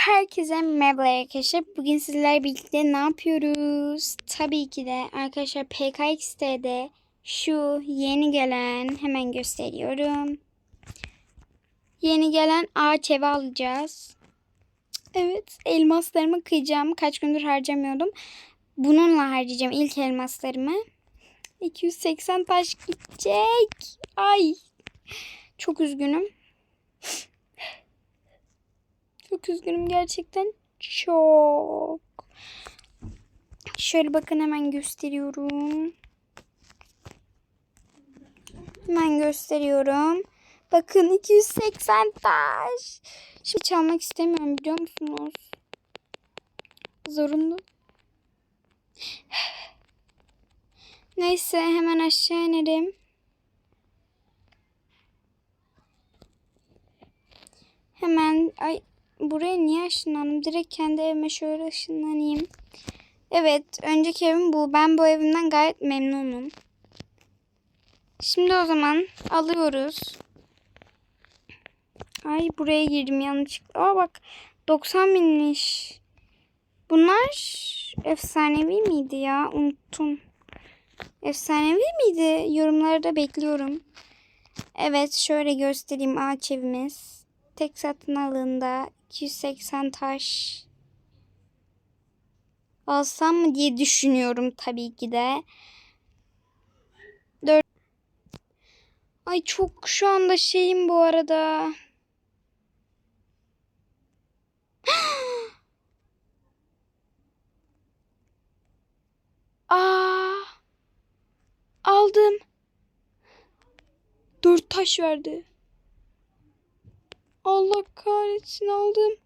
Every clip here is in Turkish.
Herkese merhaba arkadaşlar. Bugün sizlerle birlikte ne yapıyoruz? Tabii ki de arkadaşlar PKX'de şu yeni gelen hemen gösteriyorum. Yeni gelen ağaç evi alacağız. Evet elmaslarımı kıyacağım. Kaç gündür harcamıyordum. Bununla harcayacağım ilk elmaslarımı. 280 taş gidecek. Ay. Çok üzgünüm. Çok üzgünüm gerçekten. Çok. Şöyle bakın hemen gösteriyorum. Hemen gösteriyorum. Bakın 280 taş. Şimdi çalmak istemiyorum biliyor musunuz? Zorunlu. Neyse hemen aşağı inerim. Hemen ay buraya niye ışınlandım? Direkt kendi evime şöyle ışınlanayım. Evet, önceki evim bu. Ben bu evimden gayet memnunum. Şimdi o zaman alıyoruz. Ay buraya girdim yanlışlıkla. Aa bak 90 binmiş. Bunlar efsanevi miydi ya? Unuttum. Efsanevi miydi? Yorumlarda bekliyorum. Evet şöyle göstereyim ağaç evimiz. Tek satın alığında 280 taş alsam mı diye düşünüyorum tabii ki de. 4 Ay çok şu anda şeyim bu arada. Aa! Aldım. Dört taş verdi. Allah kahretsin aldım.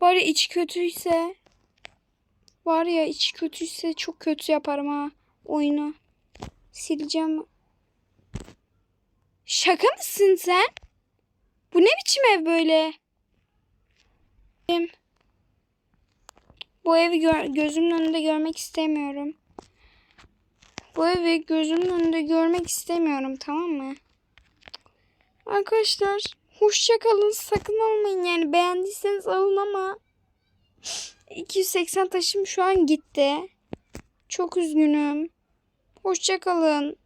Bari iç kötüyse var ya iç kötüyse çok kötü yaparım ha oyunu. Sileceğim. Şaka mısın sen? Bu ne biçim ev böyle? Bu evi gözümün önünde görmek istemiyorum. Bu evi gözümün önünde görmek istemiyorum tamam mı? Arkadaşlar hoşça kalın sakın almayın yani beğendiyseniz alın ama 280 taşım şu an gitti. Çok üzgünüm. Hoşça kalın.